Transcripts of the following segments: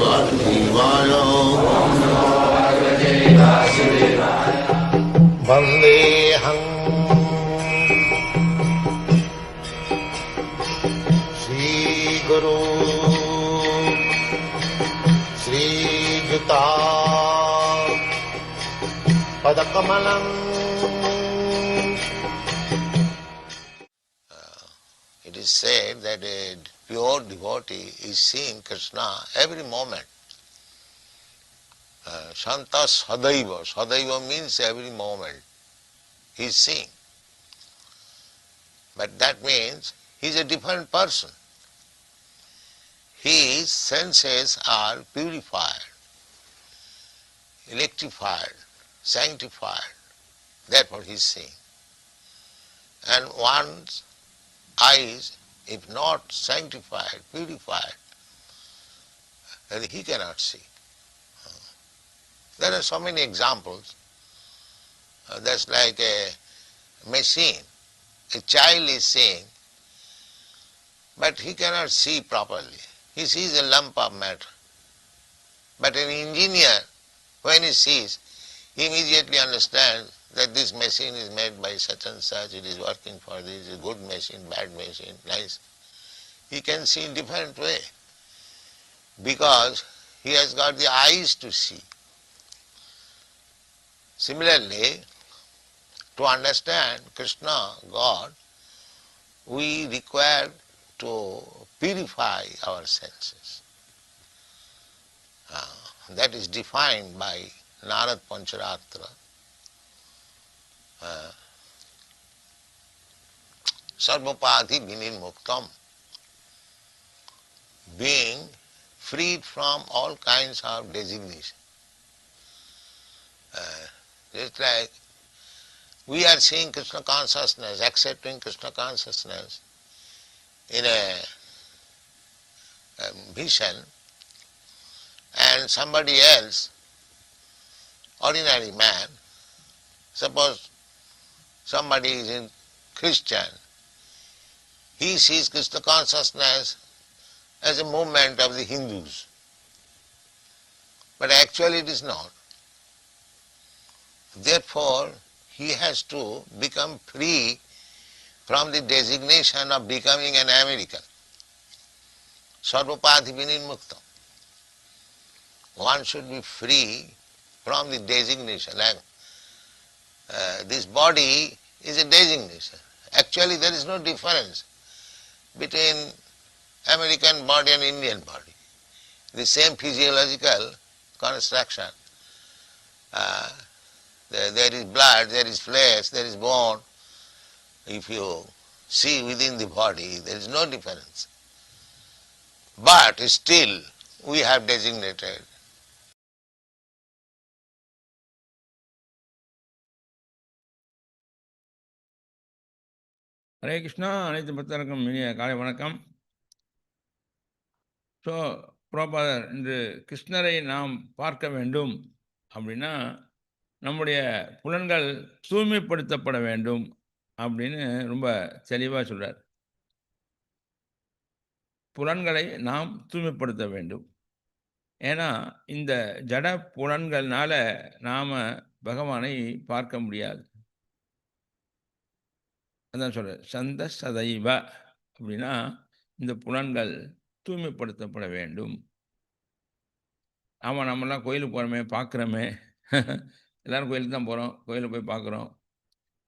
वासुदेवाय वन्देऽहम् श्रीगुरु श्रीयुता पदकमलम् It is said that a pure devotee is seeing Krishna every moment. Uh, Shanta Sadaiva. Sadaiva means every moment. He is seeing. But that means he is a different person. His senses are purified, electrified, sanctified. What he is seeing. And one's eyes, if not sanctified, purified, then he cannot see. There are so many examples. Uh, that's like a machine. A child is seeing, but he cannot see properly. He sees a lump of matter. But an engineer, when he sees, he immediately understands that this machine is made by such and such, it is working for this, a good machine, bad machine, nice. He can see in different way because he has got the eyes to see. Similarly, to understand Krishna, God, we require to purify our senses. Uh, that is defined by Narad Pancharatra. Uh, Sarvapati Vinirmuktam, being freed from all kinds of designation. Uh, just like we are seeing Krishna consciousness, accepting Krishna consciousness in a, a vision, and somebody else, ordinary man, suppose somebody is in Christian, he sees Krishna consciousness as a movement of the Hindus. But actually it is not. Therefore, he has to become free from the designation of becoming an American. Vinirmuktam. One should be free from the designation. Like uh, this body is a designation. Actually, there is no difference between American body and Indian body. The same physiological construction. Uh, there, there is blood, there is flesh, there is bone. If you see within the body, there is no difference. But still, we have designated Hare Krishna அனைத்து பக்தருக்கும் இனிய காலை வணக்கம். So புரோபாதர் இன்று கிருஷ்ணரை நாம் பார்க்க வேண்டும் அப்படின்னா நம்முடைய புலன்கள் தூய்மைப்படுத்தப்பட வேண்டும் அப்படின்னு ரொம்ப தெளிவாக சொல்கிறார் புலன்களை நாம் தூய்மைப்படுத்த வேண்டும். ஏன்னா இந்த ஜட புலன்கள்னால நாம் பகவானை பார்க்க முடியாது. அதான் சொல்கிறேன் சந்த சதைவ அப்படின்னா இந்த புலன்கள் தூய்மைப்படுத்தப்பட வேண்டும். ஆமாம் நம்மலாம் கோயிலுக்கு போகிறோமே பார்க்குறோமே எல்லோரும் கோயிலுக்கு தான் போகிறோம் கோயிலுக்கு போய் பார்க்குறோம்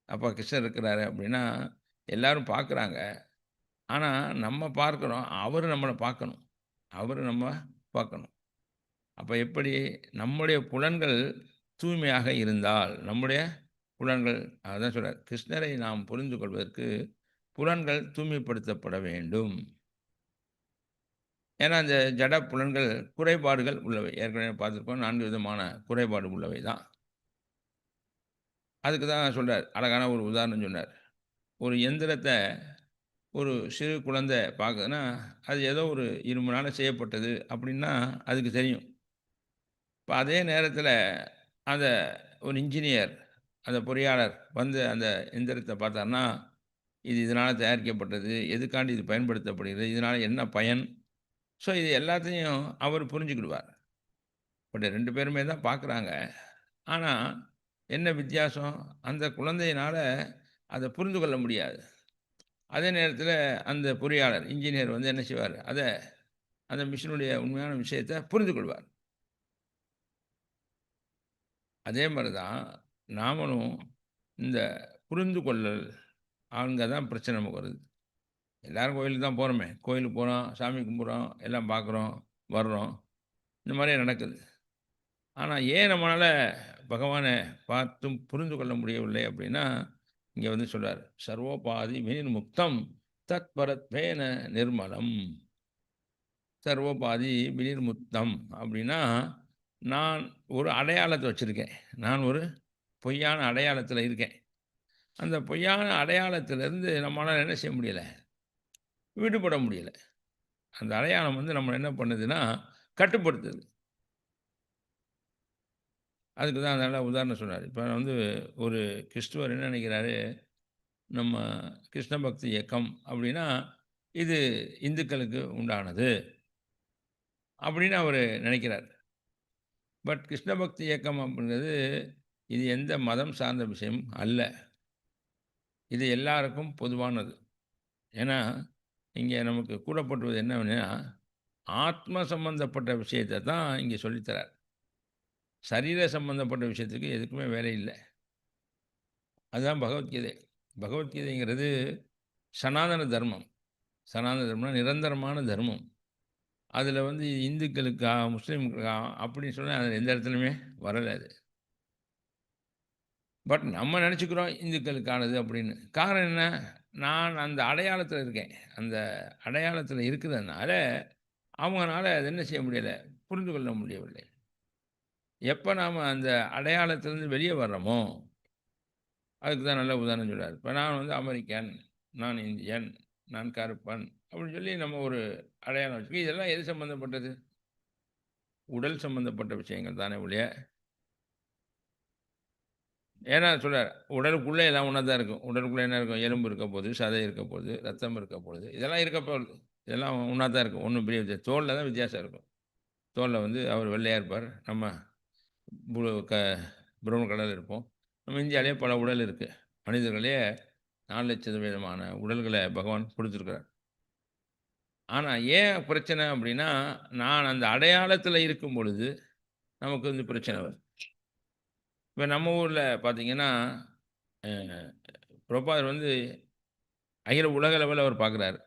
அப்பா கிருஷ்ணர் இருக்கிறாரு அப்படின்னா எல்லோரும் பார்க்குறாங்க ஆனால் நம்ம பார்க்குறோம் அவர் நம்மளை பார்க்கணும். அவர் நம்ம பார்க்கணும். அப்போ எப்படி நம்முடைய புலன்கள் தூய்மையாக இருந்தால் நம்முடைய புலன்கள் அதான் சொல்கிறார் கிருஷ்ணரை நாம் புரிந்து கொள்வதற்கு புலன்கள் தூய்மைப்படுத்தப்பட வேண்டும். ஏன்னா அந்த ஜட புலன்கள் குறைபாடுகள் உள்ளவை. ஏற்கனவே பார்த்துருக்கோம் நான்கு விதமான குறைபாடு உள்ளவை தான். அதுக்கு தான் சொல்கிறார் அழகான ஒரு உதாரணம் சொன்னார். ஒரு எந்திரத்தை ஒரு சிறு குழந்தை பார்க்குதுன்னா அது ஏதோ ஒரு இரும்புனால் செய்யப்பட்டது அப்படின்னா அதுக்கு தெரியும். இப்போ அதே நேரத்தில் அந்த ஒரு இன்ஜினியர் அந்த பொறியாளர் வந்து அந்த எந்திரத்தை பார்த்தாருன்னா இது இதனால் தயாரிக்கப்பட்டது எதுக்காண்டி இது பயன்படுத்தப்படுகிறது இதனால் என்ன பயன் ஸோ இது எல்லாத்தையும் அவர் புரிஞ்சுக்கிடுவார். பட் ரெண்டு பேருமே தான் பார்க்குறாங்க. ஆனால் என்ன வித்தியாசம்? அந்த குழந்தையினால் அதை புரிந்து கொள்ள முடியாது. அதே நேரத்தில் அந்த பொறியாளர், இன்ஜினியர் வந்து என்ன செய்வார்? அதை அந்த மிஷினுடைய உண்மையான விஷயத்தை புரிந்து கொள்வார். அதே மாதிரி தான் நாமளும் இந்த புரிந்து கொள்ளல் அவங்க தான் பிரச்சனை நமக்கு வருது. எல்லோரும் கோயிலுக்கு தான் போகிறோமே கோயிலுக்கு போகிறோம் சாமி கும்பிட்றோம் எல்லாம் பார்க்குறோம், வர்றோம். இந்த மாதிரியே நடக்குது. ஆனால் ஏன் நம்மளால் பகவானை பார்த்தும் புரிந்து கொள்ள முடியவில்லை அப்படின்னா, இங்கே வந்து சொல்கிறார் "சர்வோபாதி வினிர்முக்தம் தத்பரத்வேன நிர்மலம்." சர்வோபாதி வினிர்முக்தம் அப்படின்னா, நான் ஒரு அடையாளத்தை வச்சுருக்கேன் நான் ஒரு பொய்யான அடையாளத்தில் இருக்கேன். அந்த பொய்யான அடையாளத்திலிருந்து நம்மளால் என்ன செய்ய முடியல? விடுபட முடியல. அந்த அடையாளம் வந்து நம்மளை என்ன பண்ணுதுன்னா, கட்டுப்படுத்துது. அதுக்கு தான் நல்ல உதாரணம் சொன்னார் இப்போ வந்து ஒரு கிறிஸ்துவர் என்ன நினைக்கிறாரு, நம்ம கிருஷ்ண பக்தி இயக்கம் அப்படின்னா, இது இந்துக்களுக்கு உண்டானது. அப்படின்னு அவர் நினைக்கிறார். பட் கிருஷ்ண பக்தி இயக்கம் அப்படிங்கிறது, இது எந்த மதம் சார்ந்த விஷயம் அல்ல. இது எல்லாருக்கும் பொதுவானது. ஏன்னா, இங்கே நமக்கு கூடப்பட்டுவது என்னன்னா ஆத்ம சம்பந்தப்பட்ட விஷயத்த தான் இங்கே சொல்லித்தரார் சரீர சம்பந்தப்பட்ட விஷயத்துக்கு எதுக்குமே வேலை இல்லை அதுதான் பகவத்கீதை. பகவத்கீதைங்கிறது சனாதன தர்மம். சனாதன தர்மம்னா நிரந்தரமான தர்மம். அதில் வந்து இந்துக்களுக்கா, முஸ்லீம்களுக்கா அப்படின்னு சொன்னால் அது எந்த இடத்துலையுமே வரல அது. பட் நம்ம நினச்சிக்கிறோம் இந்துக்களுக்கானது அப்படின்னு. காரணம் என்ன? நான் அந்த அடையாளத்தில் இருக்கேன். அந்த அடையாளத்தில் இருக்கிறதுனால, அவங்களால அது என்ன செய்ய முடியலை புரிந்து கொள்ள முடியவில்லை. எப்போ நாம் அந்த அடையாளத்திலேருந்து வெளியே வர்றோமோ, அதுக்கு தான் நல்ல உதாரணம் சொல்கிறார் இப்போ நான் வந்து அமெரிக்கன், நான் இந்தியன், நான் கருப்பன் அப்படின்னு சொல்லி நம்ம ஒரு அடையாளம் வச்சுக்கோ இதெல்லாம் எது சம்மந்தப்பட்டது உடல் சம்மந்தப்பட்ட விஷயங்கள் தானே ஒழிய ஏன்னா சொல்கிறார் உடலுக்குள்ளே எல்லாம் ஒன்றா தான் இருக்கும். உடலுக்குள்ளே என்ன இருக்கும்? எலும்பு இருக்க போகுது, சதை இருக்க போகுது, ரத்தம் இருக்க போகுது. இதெல்லாம் இருக்க போகுது. இதெல்லாம் ஒன்றா தான் இருக்கும். ஒன்றும் பெரிய வித்தியாசம் தோலில் தான் வித்தியாசம் இருக்கும். தோலில் வந்து அவர் வெள்ளையாக இருப்பார். நம்ம ப்ளூ க ப்ரவுன் கலர்ல இருப்போம். நம்ம இந்தியாவிலேயே பல உடல் இருக்குது மனிதர்களே 4,00,000 விதமான உடல்களை பகவான் கொடுத்துருக்கிறார் ஆனால் ஏன் பிரச்சனை அப்படின்னா, நான் அந்த அடையாளத்தில் இருக்கும் பொழுது, நமக்கு வந்து பிரச்சனை வருது. இப்போ நம்ம ஊரில் பார்த்தீங்கன்னா, புரோபாதர் வந்து அகில உலக லெவலில் அவர் பார்க்குறாரு.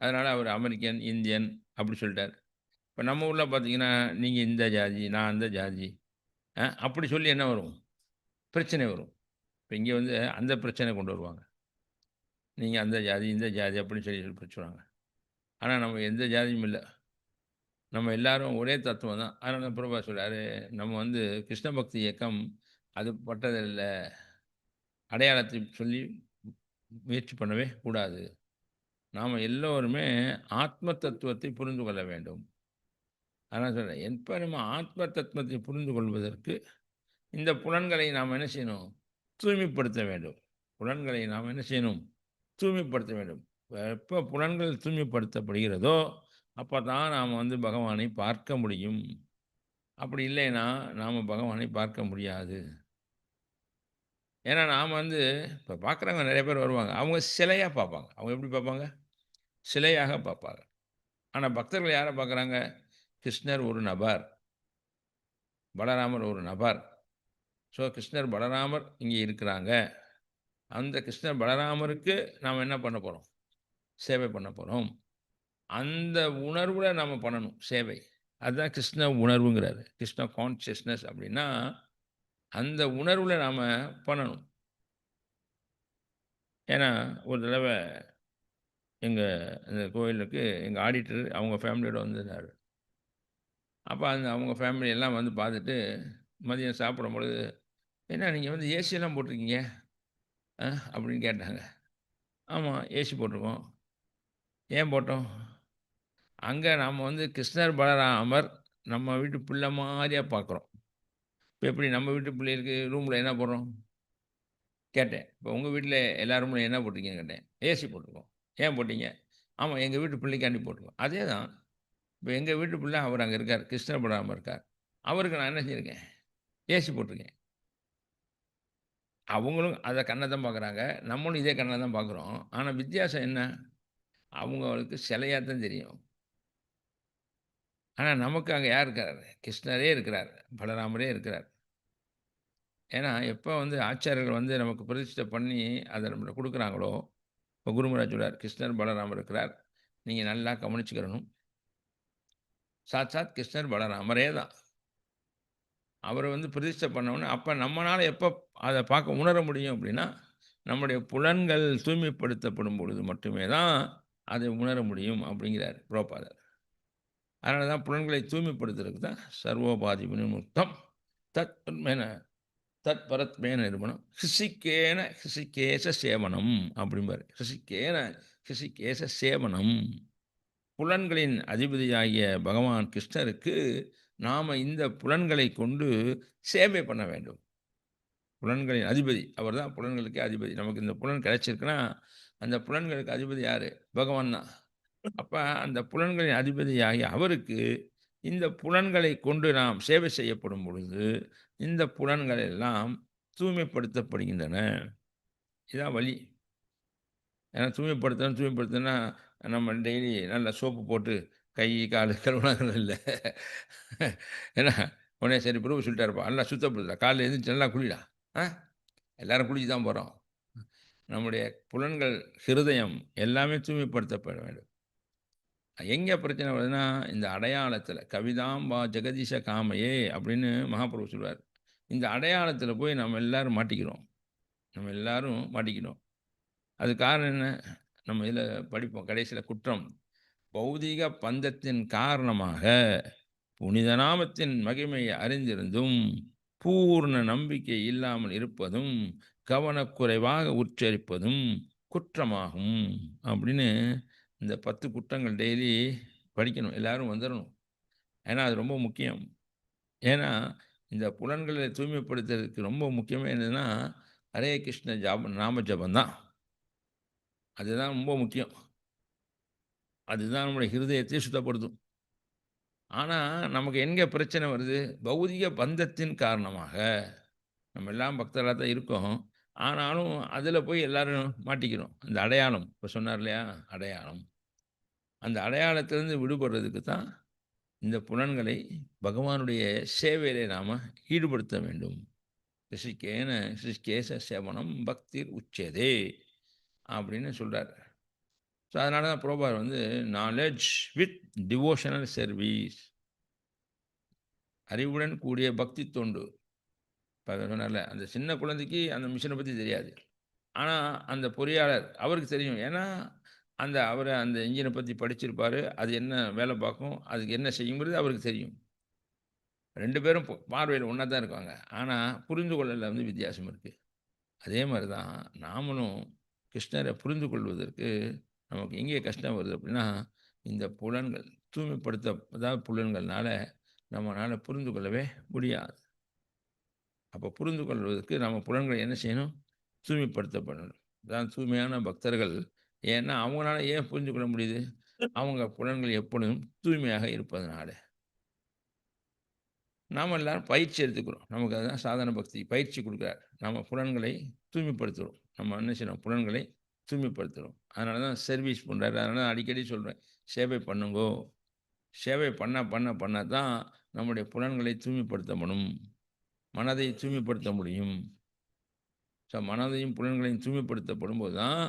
அதனால் அவர் அமெரிக்கன், இந்தியன் அப்படி சொல்லிட்டார் இப்போ நம்ம ஊரில் பார்த்தீங்கன்னா, நீங்கள் இந்த ஜாதி, நான் அந்த ஜாதி. அப்படி சொல்லி என்ன வரும்? பிரச்சனை வரும். இப்போ இங்கே வந்து அந்த பிரச்சனை கொண்டு வருவாங்க. நீங்கள் அந்த ஜாதி, இந்த ஜாதி அப்படின்னு சொல்லி சொல்லி பிரச்சுவாங்க ஆனால் நம்ம எந்த ஜாதியும் இல்லை நம்ம எல்லாரும் ஒரே தத்துவம் தான். அதனால் பிரபுபாதர் சொல்கிறாரு நம்ம வந்து கிருஷ்ண பக்தி இயக்கம் அது பட்டதில் அடையாளத்தை சொல்லி முயற்சி பண்ணவே கூடாது. நாம் எல்லோருமே ஆத்ம தத்துவத்தை புரிந்து கொள்ள வேண்டும். அதான் சொல்கிறேன் எப்போ நம்ம ஆத்ம தத்துவத்தை புரிந்து கொள்வதற்கு, இந்த புலன்களை நாம் என்ன செய்யணும்? தூய்மைப்படுத்த வேண்டும். புலன்களை நாம் என்ன செய்யணும்? தூய்மைப்படுத்த வேண்டும். எப்போ புலன்கள் தூய்மைப்படுத்தப்படுகிறதோ, அப்போ தான் நாம் வந்து பகவானை பார்க்க முடியும். அப்படி இல்லைன்னா, நாம் பகவானை பார்க்க முடியாது. ஏன்னா நாம் வந்து இப்போ பார்க்குறவங்க நிறைய பேர் வருவாங்க. அவங்க சிலையாக பார்ப்பாங்க. அவங்க எப்படி பார்ப்பாங்க? சிலையாக பார்ப்பாங்க. ஆனால் பக்தர்கள் யாரை பார்க்குறாங்க? கிருஷ்ணர் ஒரு நபர். பலராமர் ஒரு நபர். ஸோ கிருஷ்ணர், பலராமர் இங்கே இருக்கிறாங்க. அந்த கிருஷ்ணர், பலராமருக்கு நாம் என்ன பண்ண போகிறோம் சேவை பண்ண போகிறோம் அந்த உணர்வில் நம்ம பண்ணணும் சேவை. அதுதான் கிருஷ்ண உணர்வுங்கிறாரு. கிருஷ்ண கான்ஷியஸ்னஸ் அப்படின்னா, அந்த உணர்வில் நாம் பண்ணணும். ஏன்னா, ஒரு தடவை எங்கள் இந்த கோயிலுக்கு எங்கள் ஆடிட்டர் அவங்க ஃபேமிலியோடு வந்திருந்தாரு. அப்போ அந்த அவங்க ஃபேமிலி எல்லாம் வந்து பார்த்துட்டு, மதியம் சாப்பிடும்பொழுது, "என்ன நீங்கள் வந்து ஏசியெல்லாம் போட்டிருக்கீங்க?" ஆ அப்படின்னு கேட்டாங்க. ஆமாம் ஏசி போட்டிருக்கோம்." "ஏன் போட்டோம்?" அங்கே நாம் வந்து கிருஷ்ணர், பலராமர் நம்ம வீட்டு பிள்ளை மாதிரியாக பார்க்குறோம். இப்போ எப்படி நம்ம வீட்டு பிள்ளைகளுக்கு ரூமில் என்ன போடுறோம்?" கேட்டேன். இப்போ உங்கள் வீட்டில் எல்லா ரூம்லயும் என்ன போட்டிருக்கீங்கன்னு கேட்டேன். ஏசி போட்டிருக்கோம். ஏன் போட்டீங்க?" ஆமாம் எங்கள் வீட்டு பிள்ளைக்காண்டி போட்டிருக்கோம்." அதேதான். இப்போ எங்கள் வீட்டு பிள்ளை அவர் அங்கே இருக்கார். கிருஷ்ணபுராமல் இருக்கார். அவருக்கு நான் என்ன செஞ்சுருக்கேன் ஏசி போட்டிருக்கேன். அவங்களும் அதை கண்ணை தான் பார்க்குறாங்க. நம்மளும் இதே கண்ணை தான் பார்க்குறோம். ஆனால் வித்தியாசம் என்ன? அவங்களுக்கு சிலையாக தான் தெரியும். ஆனால் நமக்கு அங்கே யார் இருக்கிறார் கிருஷ்ணரே இருக்கிறார். பலராமரே இருக்கிறார். ஏன்னா, எப்போ வந்து ஆச்சாரியர்கள் வந்து நமக்கு பிரதிஷ்டை பண்ணி அதை நம்மளை கொடுக்குறாங்களோ இப்போ குருமராஜ் சொல்கிறார் கிருஷ்ணர், பலராமர் இருக்கிறார். நீங்கள் நல்லா கவனிச்சுக்கிறணும். சாட்சாத் கிருஷ்ணர், பலராமரே தான். அவரை வந்து பிரதிஷ்டை பண்ணவொன்னே அப்போ நம்மளால் எப்போ அதை பார்க்க உணர முடியும் அப்படின்னா, நம்முடைய புலன்கள் தூய்மைப்படுத்தப்படும் பொழுது மட்டுமே தான் அதை உணர முடியும் அப்படிங்கிறார் புரோபாதர். அதனால தான் புலன்களை தூய்மைப்படுத்துறதுக்கு தான் சர்வோபாதி வினிர்முக்தம் தத் மேன தத் பரத்மேன நிறுவனம் ஹிசிக்கேன ஹிசிகேச சேவனம் அப்படிம்பார் ஹிசிக்கேன ஹிசிகேச சேவனம். புலன்களின் அதிபதியாகிய பகவான் கிருஷ்ணருக்கு நாம் இந்த புலன்களை கொண்டு சேவை பண்ண வேண்டும். புலன்களின் அதிபதி. அவர் தான் புலன்களுக்கே அதிபதி. நமக்கு இந்த புலன் கிடைச்சிருக்குன்னா, அந்த புலன்களுக்கு அதிபதி யார் பகவான் தான். அப்போ அந்த புலன்களின் அதிபதியாகி அவருக்கு இந்த புலன்களை கொண்டு நாம் சேவை செய்யப்படும் பொழுது, இந்த புலன்கள் எல்லாம் தூய்மைப்படுத்தப்படுகின்றன. இதான் வழி. ஏன்னா தூய்மைப்படுத்தணும் தூய்மைப்படுத்தினா நம்ம டெய்லி நல்லா சோப்பு போட்டு கை, காலு கழுவுனாலும் இல்லை ஏன்னா, உடனே சரி பிரபு சொல்லிட்டாருப்பா, நல்லா சுத்தப்படுத்தா காலையில் எழுந்துச்சு நல்லா குளிடா. ஆ? எல்லாரும் குளிச்சு தான் போகிறோம் நம்முடைய புலன்கள், ஹிருதயம் எல்லாமே தூய்மைப்படுத்தப்பட வேண்டும். எங்கே பிரச்சனை வருதுன்னா, இந்த அடையாளத்தில் கவிதாம்பா ஜெகதீஷ காமையே அப்படின்னு மகாபிரபு சொல்வார். இந்த அடையாளத்தில் போய் நம்ம எல்லாரும் மாட்டிக்கிறோம். நம்ம எல்லாரும் மாட்டிக்கிறோம். அது காரணம் என்ன? நம்ம இதில் படிப்போம் கடைசியில் குற்றம். பௌதிக பந்தத்தின் காரணமாக புனித நாமத்தின் மகிமையை அறிந்திருந்தும், பூர்ண நம்பிக்கை இல்லாமல் இருப்பதும், கவனக்குறைவாக உச்சரிப்பதும் குற்றமாகும். அப்படின்னு இந்த 10 குற்றங்கள் டெய்லி படிக்கணும். எல்லாரும் வந்துடணும் ஏன்னா, அது ரொம்ப முக்கியம். ஏன்னா, இந்த புலன்களை தூய்மைப்படுத்துறதுக்கு ரொம்ப முக்கியமே என்னென்னா ஹரே கிருஷ்ண ஜாப நாம ஜபம் தான். அதுதான் ரொம்ப முக்கியம். அதுதான் நம்முடைய ஹிருதயத்தை சுத்தப்படுத்தும். ஆனால் நமக்கு எங்கே பிரச்சனை வருது? பௌதிக பந்தத்தின் காரணமாக. நம்ம எல்லாம் பக்தராக தான் இருக்கோம். ஆனாலும், அதில் போய் எல்லாரும் மாட்டிக்கிறோம். அந்த அடையாளம். இப்போ சொன்னார் இல்லையா? அடையாளம். அந்த அடையாளத்திலேருந்து விடுபடுறதுக்கு தான், இந்த புலன்களை பகவானுடைய சேவையிலே நாம் ஈடுபடுத்த வேண்டும். ரிஷிகேன ரிஷிகேச சேவனம் பக்தி உச்சதே அப்படின்னு சொல்கிறார் ஸோ, அதனால தான் புரோபார் வந்து நாலேஜ் வித் டிவோஷனல் சர்வீஸ். அறிவுடன் கூடிய பக்தி தொண்டு. இப்போ சொன்னார்ல, அந்த சின்ன குழந்தைக்கு அந்த மிஷினை பற்றி தெரியாது. ஆனால் அந்த பொறியாளர் அவருக்கு தெரியும். ஏன்னா, அந்த அவரை அந்த இன்ஜினை பற்றி படிச்சிருப்பார் அது என்ன வேலை பார்க்கும், அதுக்கு என்ன செய்யுங்கிறது அவருக்கு தெரியும். ரெண்டு பேரும் பார்வையில் ஒன்றா தான் இருக்காங்க. ஆனால் புரிந்து கொள்ளல வந்து வித்தியாசம் இருக்குது அதே மாதிரி தான் நாமளும் கிருஷ்ணரை புரிந்து கொள்வதற்கு நமக்கு எங்கே கஷ்டம் வருது அப்படின்னா, இந்த புலன்கள் தூய்மைப்படுத்தப்படாத புலன்கள்னால நம்மளால் புரிந்து கொள்ளவே முடியாது. அப்போ புரிந்து கொள்வதற்கு நம்ம புலன்களை என்ன செய்யணும்? தூய்மைப்படுத்தப்படணும். தான் தூய்மையான பக்தர்கள். ஏன்னா, அவங்களால ஏன் புரிந்து கொள்ள முடியுது? அவங்க புலன்கள் எப்பொழுதும் தூய்மையாக இருப்பதனால. நாம் எல்லாரும் பயிற்சி எடுத்துக்கிறோம். நமக்கு அதுதான் சாதாரண பக்தி. பயிற்சி குடுக்குறார். நம்ம புலன்களை தூய்மைப்படுத்துறோம். நம்ம என்ன செய்யணும்? புலன்களை தூய்மைப்படுத்துகிறோம் அதனால தான் சர்வீஸ் பண்ணுறாரு அதனால தான் அடிக்கடி சொல்கிறேன் சேவை பண்ணுங்கோ. சேவை பண்ண பண்ண பண்ண தான் நம்முடைய புலன்களை தூய்மைப்படுத்தப்படும். மனதை தூய்மைப்படுத்த முடியும். ஸோ, மனதையும் புலன்களையும் தூய்மைப்படுத்தப்படும்போது தான்,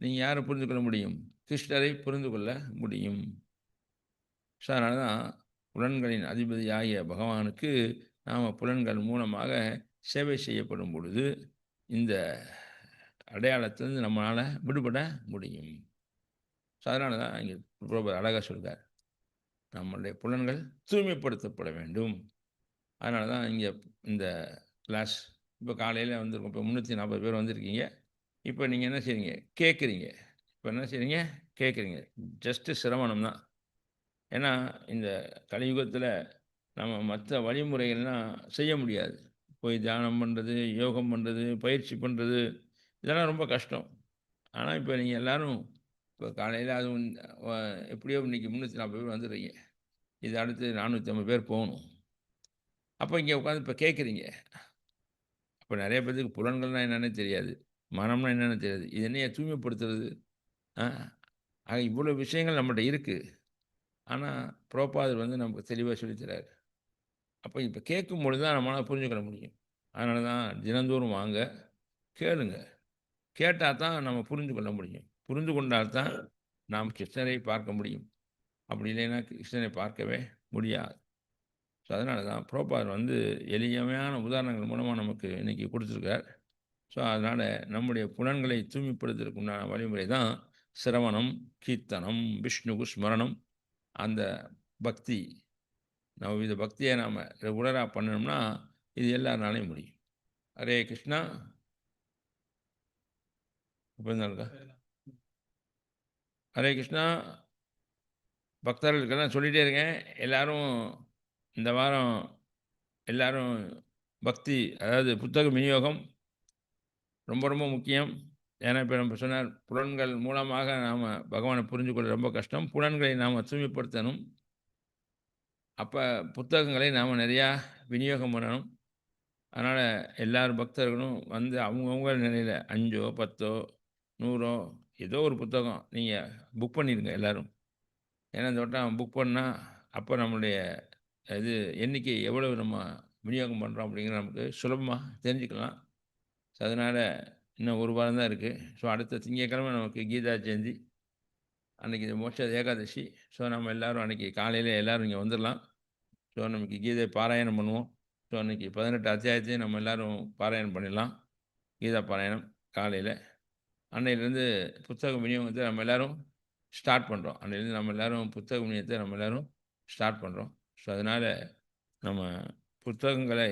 நீங்கள் யாரை புரிந்து கொள்ள முடியும்? கிருஷ்ணரை புரிந்து கொள்ள முடியும். ஸோ, அதனால தான் புலன்களின் அதிபதியாகிய பகவானுக்கு நாம் புலன்கள் மூலமாக சேவை செய்யப்படும் பொழுது, இந்த அடையாளத்திலிருந்து நம்மளால விடுபட முடியும். ஸோ, அதனால தான் இங்கே புரோபர் அழகா சொல்கிறார் நம்மளுடைய புலன்கள் தூய்மைப்படுத்தப்பட வேண்டும். அதனால தான் இங்கே இந்த கிளாஸ் காலையில் வந்துருக்கோம் வந்திருக்கோம். இப்ப 340 பேர் வந்திருக்கீங்க. இப்போ நீங்கள் என்ன செய்றீங்க? கேட்குறீங்க இப்போ என்ன செய்றீங்க? கேட்குறீங்க ஜஸ்ட்டு சிரமணம் தான். ஏன்னா, இந்த கலியுகத்தில் நம்ம மற்ற வழிமுறைகள்லாம் செய்ய முடியாது. போய் தியானம் பண்ணுறது யோகம் பண்ணுறது பயிற்சி பண்ணுறது இதெல்லாம் ரொம்ப கஷ்டம். ஆனால் இப்போ நீங்கள் எல்லாரும் இப்போ காலையில் அதுவும் எப்படியோ எப்படியோ இன்னைக்கு 340 பேர் வந்துடுறீங்க. இது அடுத்து 450 பேர் போகணும். அப்போ இங்கே உட்காந்து இப்போ கேட்குறீங்க. அப்போ நிறைய பேர்த்துக்கு புலன்கள்னா என்னென்னு தெரியாது. மனம்னா என்னென்னு தெரியாது. இது என்னையை தூய்மைப்படுத்துறது? ஆக இவ்வளோ விஷயங்கள் நம்மகிட்ட இருக்குது ஆனால் புரோபாதர் வந்து நமக்கு தெளிவாக சொல்லித்தராரு அப்போ இப்போ கேட்கும் பொழுது தான் நம்மளால் புரிஞ்சுக்கிற முடியும். அதனால தான் தினந்தோறும் வாங்க, கேளுங்க. கேட்டால் தான் நம்ம புரிந்து கொள்ள முடியும். புரிந்து கொண்டால் தான் நாம் கிருஷ்ணரை பார்க்க முடியும். அப்படி இல்லைன்னா கிருஷ்ணரை பார்க்கவே முடியாது. ஸோ அதனால தான் புரோபாதர் வந்து எளிமையான உதாரணங்கள் மூலமாக நமக்கு இன்னைக்கு கொடுத்துருக்கார் ஸோ அதனால் நம்முடைய புலன்களை தூய்மைப்படுத்துறதுக்குண்டான வழிமுறை தான் சிரவணம், கீர்த்தனம், விஷ்ணுகு ஸ்மரணம். அந்த பக்தி நம்ம இது பக்தியை நாம் ரெகுலராக பண்ணோம்னா, இது எல்லாருனாலையும் முடியும். ஹரே கிருஷ்ணா. இப்போ ஹரே கிருஷ்ணா. பக்தர்களுக்கெல்லாம் சொல்லிகிட்டே இருக்கேன். எல்லோரும் இந்த வாரம் எல்லாரும் பக்தி அதாவது புத்தக விநியோகம் ரொம்ப ரொம்ப முக்கியம். ஏன்னா இப்போ நம்ம சொன்னார் புலன்கள் மூலமாக நாம் பகவானை புரிஞ்சு கொள்ள ரொம்ப கஷ்டம். புலன்களை நாம் தூய்மைப்படுத்தணும். அப்போ புத்தகங்களை நாம் நிறையா விநியோகம் பண்ணணும். அதனால் எல்லார் பக்தர்களும் வந்து அவங்கவுங்க நிலையில் அஞ்சோ பத்தோ நூறோ ஏதோ ஒரு புத்தகம் நீங்கள் புக் பண்ணிடுங்க எல்லோரும் ஏன்னா இந்த வட்டம் புக் பண்ணால் அப்போ நம்மளுடைய இது எண்ணிக்கை எவ்வளவு நம்ம விநியோகம் பண்ணுறோம் அப்படிங்கிற நமக்கு சுலபமாக தெரிஞ்சுக்கலாம். ஸோ அதனால் இன்னும் ஒரு வாரம் தான் இருக்குது ஸோ அடுத்த திங்கட்கிழமை நமக்கு கீதா ஜெயந்தி. அன்றைக்கி இது மோட்ச ஏகாதசி. ஸோ நம்ம எல்லோரும் அன்றைக்கி காலையில் எல்லாரும் இங்கே வந்துடலாம் ஸோ நமக்கு கீதை பாராயணம் பண்ணுவோம். ஸோ அன்றைக்கி பதினெட்டு அத்தியாயத்தையும் நம்ம எல்லோரும் பாராயணம் பண்ணிடலாம். கீதா பாராயணம் காலையில் அன்னையிலேருந்து புத்தக விநியோகத்தை நம்ம எல்லாரும் ஸ்டார்ட் பண்ணுறோம் அன்னையிலேருந்து நம்ம எல்லாரும் புத்தக விநியோகத்தை நம்ம எல்லாரும் ஸ்டார்ட் பண்ணுறோம் ஸோ அதனால் நம்ம புத்தகங்களை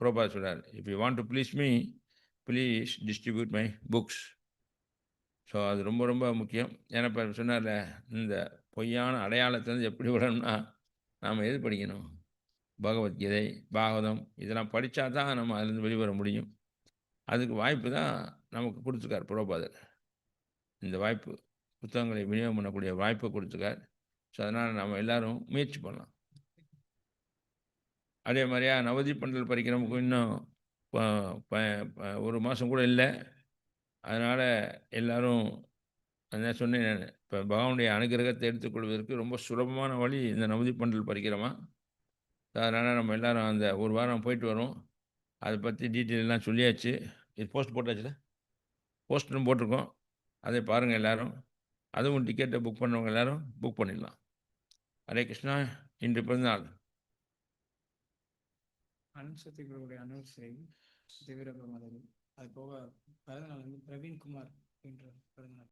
புரோபா சொல்கிறார் "if you want to please me, please distribute my books." So அது ரொம்ப ரொம்ப முக்கியம். ஏன்னா இப்போ சொன்னார்ல, இந்த பொய்யான அடையாளத்திலிருந்து எப்படி விடணும்னா, நாம் எது படிக்கணும்? பகவத்கீதை, பாகவதம் இதெல்லாம் படித்தா தான் நம்ம அதுலேருந்து வெளிவர முடியும். அதுக்கு வாய்ப்பு தான் நமக்கு கொடுத்துருக்கார் புரோபாதர். இந்த வாய்ப்பு. புத்தகங்களை விநியோகம் பண்ணக்கூடிய வாய்ப்பை கொடுத்துருக்கார் ஸோ அதனால் நம்ம எல்லோரும் முயற்சி பண்ணலாம். அதே மாதிரியா நவதி பண்டல் படிக்கிறவங்களுக்கு இன்னும் ஒரு மாதம் கூட இல்லை அதனால் எல்லோரும் அதான் சொன்னேன் இப்போ பகவானுடைய அனுக்கிரகத்தை எடுத்துக்கொள்வதற்கு ரொம்ப சுலபமான வழி இந்த நவதி பண்டல் படிக்கிறோமா. அதனால் நம்ம எல்லாரும் அந்த ஒரு வாரம் போயிட்டு வரோம். அதை பற்றி டீட்டெயிலெலாம் சொல்லியாச்சு. இது போஸ்ட் போட்டாச்சுல போஸ்டரும் போட்டிருக்கோம். அதை பாருங்கள் எல்லோரும் அதுவும் டிக்கெட்டை புக் பண்ணவங்க எல்லோரும் புக் பண்ணிடலாம். ஹரே கிருஷ்ணா. இன்று பிறந்தநாள். அனுசக்தி குருவுடைய அனுசரி தீவிர பிரமாதம் அது போக பிறந்தநாள் வந்து பிரவீன் குமார் என்ற பிறந்தநாள்